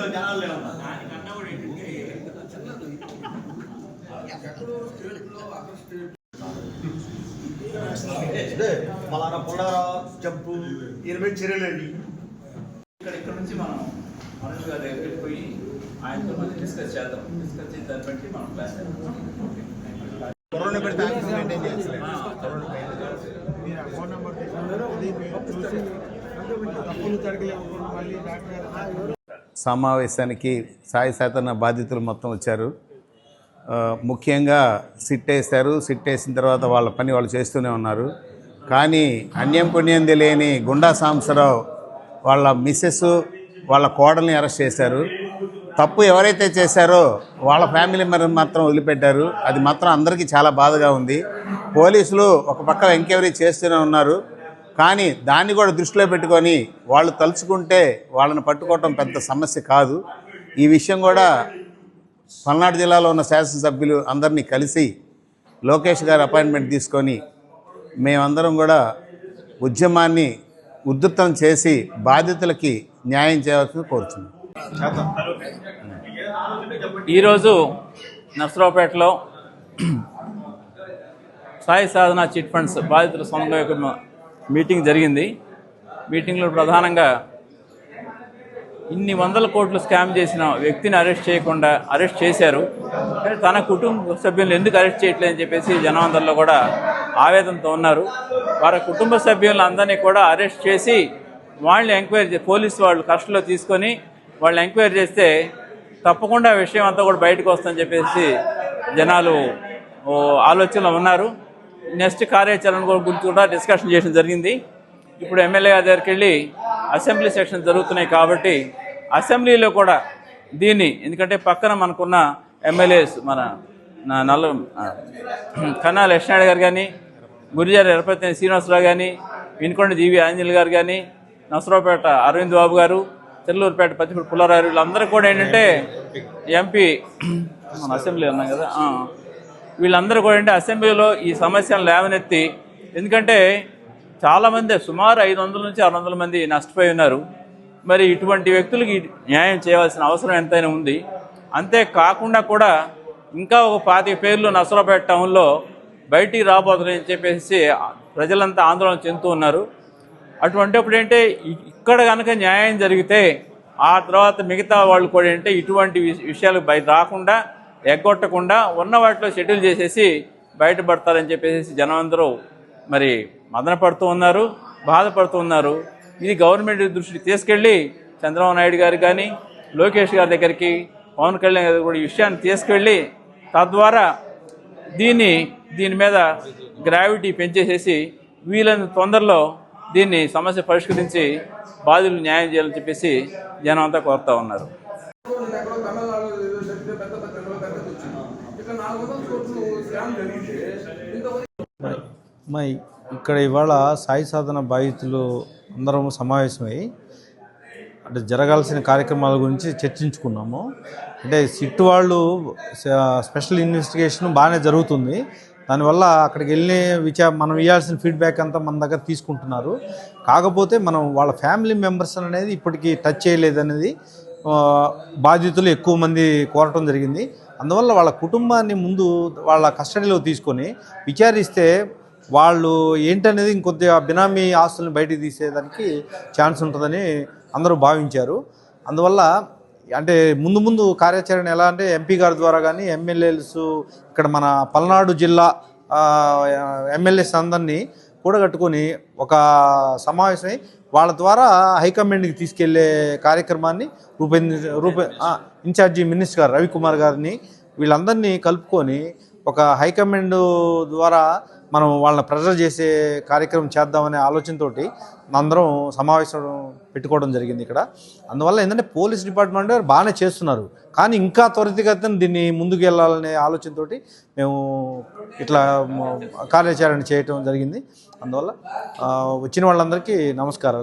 వచ్చింది జనాలు ఏమన్నా మళ్ళా పుల్లారా జంపు ఎనిమిది చర్యలండి ఇక్కడ ఇక్కడ నుంచి మనం మనోజ్ గారి దగ్గరికి పోయి ఆయనతో మనం డిస్కస్ చేద్దాం. డిస్కస్ చేసి దాన్ని బట్టి మనం చేద్దాం కరోనా పెడితే మెయింటైన్ ఫోన్ నెంబర్ చూసి తప్పులు మళ్ళీ డాక్టర్ గారు సమావేశానికి సాయి శాతన బాధితులు మొత్తం వచ్చారు. ముఖ్యంగా సిట్ వేశారు సిట్ వేసిన తర్వాత వాళ్ళ పని వాళ్ళు చేస్తూనే ఉన్నారు. కానీ అన్యం పుణ్యం తెలియని గుండా సాంబశివరావు వాళ్ళ మిస్సెస్ వాళ్ళ కోడల్ని అరెస్ట్ చేశారు. తప్పు ఎవరైతే చేశారో వాళ్ళ ఫ్యామిలీ మెంబర్ మాత్రం వదిలిపెట్టారు. అది మాత్రం అందరికీ చాలా బాధగా ఉంది. పోలీసులు ఒక పక్క ఎంక్వైరీ చేస్తూనే ఉన్నారు. కానీ దాన్ని కూడా దృష్టిలో పెట్టుకొని వాళ్ళు తలుచుకుంటే వాళ్ళని పట్టుకోవటం పెద్ద సమస్య కాదు. ఈ విషయం కూడా పల్నాడు జిల్లాలో ఉన్న శాసనసభ్యులు అందరినీ కలిసి లోకేష్ గారి అపాయింట్మెంట్ తీసుకొని మేమందరం కూడా ఉద్యమాన్ని ఉధృతం చేసి బాధితులకి న్యాయం చేయాల్సింది కోరుతున్నాం ఈరోజు నర్సరావుపేటలో సాయి సాధన చిట్ ఫండ్స్ బాధితుల సమన్వయ మీటింగ్ జరిగింది. మీటింగ్లో ప్రధానంగా ఇన్ని వందల కోట్లు స్కామ్ చేసిన వ్యక్తిని అరెస్ట్ చేయకుండా అరెస్ట్ చేశారు. కానీ తన కుటుంబ సభ్యులను ఎందుకు అరెస్ట్ చేయట్లేదని చెప్పేసి జనవందరిలో కూడా ఆవేదనతో ఉన్నారు. వారి కుటుంబ సభ్యులందరినీ కూడా అరెస్ట్ చేసి వాళ్ళని ఎంక్వైరీ పోలీస్ పోలీసు వాళ్ళు కస్టడీలో తీసుకొని వాళ్ళు ఎంక్వైరీ చేస్తే తప్పకుండా విషయం అంతా కూడా బయటకు వస్తుందని చెప్పేసి జనాలు ఆలోచనలో ఉన్నారు. నెక్స్ట్ కార్యాచరణ గురించి కూడా డిస్కషన్ చేయడం జరిగింది. ఇప్పుడు ఎమ్మెల్యే గారి దగ్గరికి వెళ్ళి అసెంబ్లీ సెక్షన్ జరుగుతున్నాయి కాబట్టి అసెంబ్లీలో కూడా దీన్ని ఎందుకంటే పక్కన మనకున్న ఎమ్మెల్యేస్ మన నా- నల్ల కన్నా లక్ష్మణ్ గారు కానీ గురిజారి ఎరపతి శ్రీనివాసరావు కానీ వినుకొండ జీవి ఆంజనేయులు గారు కానీ నసరావుపేట అరవింద్ బాబు గారు తెల్లూరుపేట పచ్చిపూడి పుల్లారావు వీళ్ళందరూ కూడా ఏంటంటే ఎంపీ మన అసెంబ్లీ ఉన్నాం కదా వీళ్ళందరూ కూడా అంటే అసెంబ్లీలో ఈ సమస్యను లేవనెత్తి ఎందుకంటే చాలామంది సుమారు ఐదు వందల నుంచి ఆరు వందల మంది నష్టపోయి ఉన్నారు. మరి ఇటువంటి వ్యక్తులకి న్యాయం చేయవలసిన అవసరం ఎంతైనా ఉంది. అంతేకాకుండా కూడా ఇంకా ఒక పాతిక పేర్లు నసరాపేట టౌన్లో బయటికి రాబోతున్నాయని చెప్పేసి ప్రజలంతా ఆందోళన చెందుతూ ఉన్నారు. అటువంటిప్పుడు ఏంటంటే ఇక్కడ కనుక న్యాయం జరిగితే ఆ తర్వాత మిగతా వాళ్ళు కూడా ఏంటంటే ఇటువంటి విష- విషయాలు బయట రాకుండా ఎగ్గొట్టకుండా ఉన్న వాటిలో షెడ్యూల్ చేసేసి బయటపడతారని చెప్పేసి జనం అందరూ మరి మదన పడుతూ ఉన్నారు బాధపడుతూ ఉన్నారు. ఇది గవర్నమెంట్ దృష్టికి తీసుకెళ్ళి చంద్రబాబు నాయుడు గారు కానీ లోకేష్ గారి దగ్గరికి పవన్ కళ్యాణ్ గారు కూడా ఈ విషయాన్ని తీసుకెళ్ళి తద్వారా దీన్ని దీని మీద గ్రావిటీ పెంచేసేసి వీలైన తొందరలో దీన్ని సమస్య పరిష్కరించి బాధితులు న్యాయం చేయాలని చెప్పేసి జనం అంతా కోరుతూ ఉన్నారు ఎక్కడో తమిళనాడు ఏదో చెప్తే పెద్ద పెద్ద ఎక్కడో పెద్దది వచ్చింది ఇక్కడ నాలుగు వందల కోట్లు స్కామ్ జరిగితే ఇంతవరకు మా ఇక్కడ ఇవాళ సాయి సాధన బాధితులు అందరం సమావేశమై అంటే జరగాల్సిన కార్యక్రమాల గురించి చర్చించుకున్నాము. అంటే సిట్ వాళ్ళు స్పెషల్ ఇన్వెస్టిగేషన్ బాగానే జరుగుతుంది. దానివల్ల అక్కడికి వెళ్ళి విచా మనం ఇవ్వాల్సిన ఫీడ్బ్యాక్ అంతా మన దగ్గర తీసుకుంటున్నారు. కాకపోతే మనం వాళ్ళ ఫ్యామిలీ మెంబర్స్ అనేది ఇప్పటికీ టచ్ చేయలేదనేది బాధితులు ఎక్కువ మంది కోరటం జరిగింది. అందువల్ల వాళ్ళ కుటుంబాన్ని ముందు వాళ్ళ కస్టడీలో తీసుకొని విచారిస్తే వాళ్ళు ఏంటనేది ఇంకొద్దిగా బినామీ ఆస్తులను బయటికి తీసేదానికి ఛాన్స్ ఉంటుందని అందరూ భావించారు. అందువల్ల అంటే ముందు ముందు కార్యాచరణ ఎలా అంటే ఎంపీ గారి ద్వారా కానీ ఎమ్మెల్యేస్ ఇక్కడ మన పల్నాడు జిల్లా ఎమ్మెల్యేస్ అందరినీ కూడగట్టుకొని ఒక సమావేశమై వాళ్ళ ద్వారా హైకమాండ్కి తీసుకెళ్ళే కార్యక్రమాన్ని రూపొంది రూపొ ఇన్ఛార్జి మినిస్టర్ గారు రవికుమార్ గారిని వీళ్ళందరినీ కలుపుకొని ఒక హైకమాండ్ ద్వారా మనం వాళ్ళని ప్రెజర్ చేసే కార్యక్రమం చేద్దామనే ఆలోచనతోటి అందరం సమావేశం పెట్టుకోవడం జరిగింది ఇక్కడ. అందువల్ల ఏంటంటే పోలీస్ డిపార్ట్మెంట్ వారు బాగానే చేస్తున్నారు. కానీ ఇంకా త్వరితగతిన దీన్ని ముందుకు వెళ్ళాలనే ఆలోచనతోటి మేము ఇట్లా కార్యాచరణ చేయటం జరిగింది. అందువల్ల వచ్చిన వాళ్ళందరికీ నమస్కారాలు.